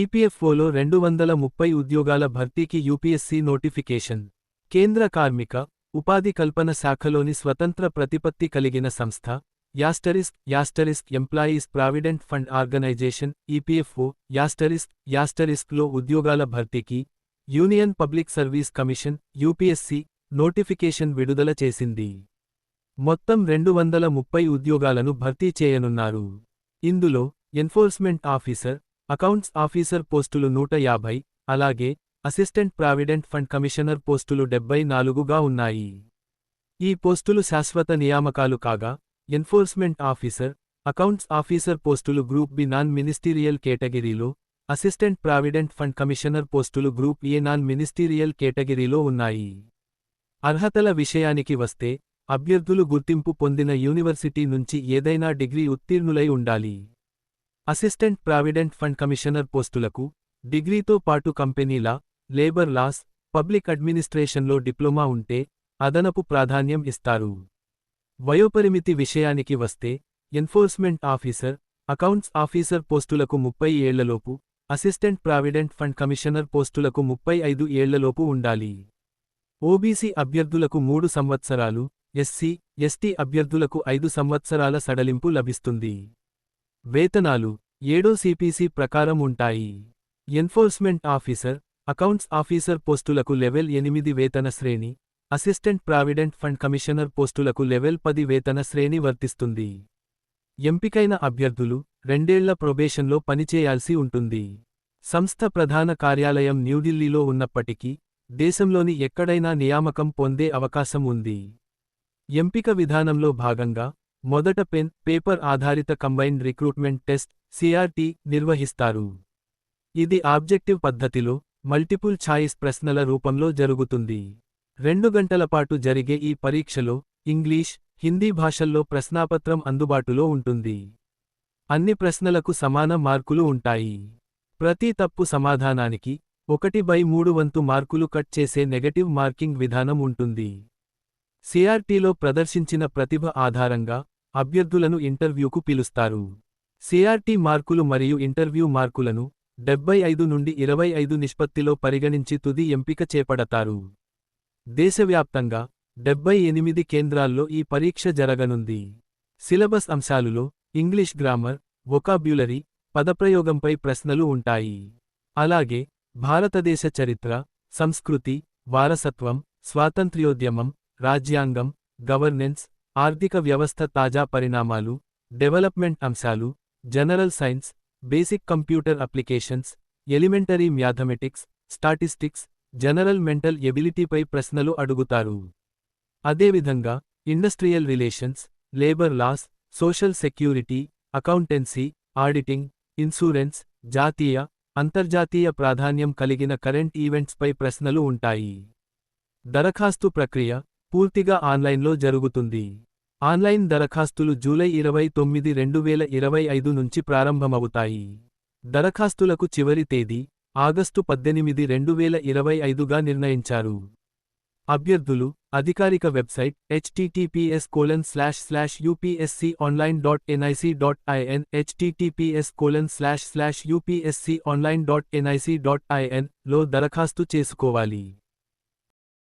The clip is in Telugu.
ఈపీఎఫ్ఓలో రెండు వందల ముప్పై ఉద్యోగాల భర్తీకి యూపీఎస్సీ నోటిఫికేషన్. కేంద్ర కార్మిక ఉపాధి కల్పన శాఖలోని స్వతంత్ర ప్రతిపత్తి కలిగిన సంస్థ asterisk asterisk Employees Provident Fund Organisation EPFO asterisk యాస్టరిస్క్లో ఉద్యోగాల భర్తీకి Union Public Service Commission UPSC notification విడుదల చేసింది. మొత్తం రెండు వందల ముప్పై ఉద్యోగాలను భర్తీ చేయనున్నారు. ఇందులో ఎన్ఫోర్స్మెంట్ ఆఫీసర్ అకౌంట్స్ ఆఫీసర్ పోస్టులు నూట యాభై అలాగే అసిస్టెంట్ ప్రావిడెంట్ ఫండ్ కమిషనర్ పోస్టులు డెబ్బై నాలుగుగా ఉన్నాయి. ఈ పోస్టులు శాశ్వత నియామకాలు కాగా ఎన్ఫోర్స్మెంట్ ఆఫీసర్ అకౌంట్స్ ఆఫీసర్ పోస్టులు గ్రూప్ బి నాన్ మినిస్టీరియల్ కేటగిరీలో అసిస్టెంట్ ప్రావిడెంట్ ఫండ్ కమిషనర్ పోస్టులు గ్రూప్ ఏ నాన్ మినిస్టీరియల్ కేటగిరీలో ఉన్నాయి. అర్హతల విషయానికి వస్తే అభ్యర్థులు గుర్తింపు పొందిన యూనివర్సిటీ నుంచి ఏదైనా డిగ్రీ ఉత్తీర్ణులై ఉండాలి. అసిస్టెంట్ ప్రావిడెంట్ ఫండ్ కమిషనర్ పోస్టులకు డిగ్రీతో పాటు కంపెనీల లేబర్ లాస్ పబ్లిక్ అడ్మినిస్ట్రేషన్లో డిప్లొమా ఉంటే అదనపు ప్రాధాన్యం ఇస్తారు. వయోపరిమితి విషయానికి వస్తే ఎన్ఫోర్స్మెంట్ ఆఫీసర్ అకౌంట్స్ ఆఫీసర్ పోస్టులకు ముప్పై ఏళ్ళలోపు అసిస్టెంట్ ప్రావిడెంట్ ఫండ్ కమిషనర్ పోస్టులకు ముప్పై ఐదు ఏళ్ళలోపు ఉండాలి. ఓబీసీ అభ్యర్థులకు మూడు సంవత్సరాలు ఎస్సీ ఎస్టీ అభ్యర్థులకు ఐదు సంవత్సరాల సడలింపు లభిస్తుంది. వేతనాలు ఏడో సిపిసి ప్రకారం ఉంటాయి. ఎన్ఫోర్స్మెంట్ ఆఫీసర్ అకౌంట్స్ ఆఫీసర్ పోస్టులకు లెవెల్ ఎనిమిది వేతన శ్రేణి అసిస్టెంట్ ప్రావిడెంట్ ఫండ్ కమిషనర్ పోస్టులకు లెవెల్ పది వేతన శ్రేణి వర్తిస్తుంది. ఎంపికైన అభ్యర్థులు రెండేళ్ళ ప్రొబేషన్లో పనిచేయాల్సి ఉంటుంది. సంస్థ ప్రధాన కార్యాలయం న్యూఢిల్లీలో ఉన్నప్పటికీ దేశంలోని ఎక్కడైనా నియామకం పొందే అవకాశం ఉంది. ఎంపిక విధానంలో భాగంగా మొదట పెన్ పేపర్ ఆధారిత కంబైన్డ్ రిక్రూట్మెంట్ టెస్ట్ సిఆర్టీ నిర్వహిస్తారు. ఇది ఆబ్జెక్టివ్ పద్ధతిలో మల్టిపుల్ ఛాయిస్ ప్రశ్నల రూపంలో జరుగుతుంది. రెండు గంటల పాటు జరిగే ఈ పరీక్షలో ఇంగ్లీష్ హిందీ భాషల్లో ప్రశ్నాపత్రం అందుబాటులో ఉంటుంది. అన్ని ప్రశ్నలకు సమాన మార్కులు ఉంటాయి. ప్రతి తప్పు సమాధానానికి ఒకటి బై మూడు వంతు మార్కులు కట్ చేసే నెగటివ్ మార్కింగ్ విధానం ఉంటుంది. సిఆర్టీలో ప్రదర్శించిన ప్రతిభ ఆధారంగా అభ్యర్థులను ఇంటర్వ్యూకు పిలుస్తారు. సిఆర్టీ మార్కులు మరియు ఇంటర్వ్యూ మార్కులను డెబ్బై ఐదు నుండి ఇరవై ఐదు నిష్పత్తిలో పరిగణించి తుది ఎంపిక చేపడతారు. దేశవ్యాప్తంగా డెబ్బై ఎనిమిది కేంద్రాల్లో ఈ పరీక్ష జరగనుంది. సిలబస్ అంశాలులో ఇంగ్లీష్ గ్రామర్ వొకాబ్యులరీ పదప్రయోగంపై ప్రశ్నలు ఉంటాయి. అలాగే భారతదేశ చరిత్ర సంస్కృతి వారసత్వం స్వాతంత్ర్యోద్యమం రాజ్యాంగం గవర్నెన్స్ ఆర్థిక వ్యవస్థ తాజా పరిణామాలు డెవలప్మెంట్ అంశాలు general science basic computer applications elementary mathematics statistics general mental ఎబిలిటీపై ప్రశ్నలు అడుగుతారు. అదేవిధంగా industrial relations labour laws social security accountancy auditing insurance జాతీయ అంతర్జాతీయ ప్రాధాన్యం కలిగిన కరెంట్ ఈవెంట్స్పై ప్రశ్నలు ఉంటాయి. దరఖాస్తు ప్రక్రియ పూర్తిగా ఆన్లైన్లో జరుగుతుంది. ఆన్లైన్ దరఖాస్తులు జూలై ఇరవై తొమ్మిది రెండు వేల ఇరవై ఐదు నుంచి ప్రారంభమవుతాయి. దరఖాస్తులకు చివరి తేదీ ఆగస్టు పద్దెనిమిది రెండు వేల ఇరవై ఐదుగా నిర్ణయించారు. అభ్యర్థులు అధికారిక website HTTPS colon slash slash UPSC online dot NIC dot IN HTTPS colon slash slash UPSC online dot NIC dot ఐఎన్లో దరఖాస్తు చేసుకోవాలి.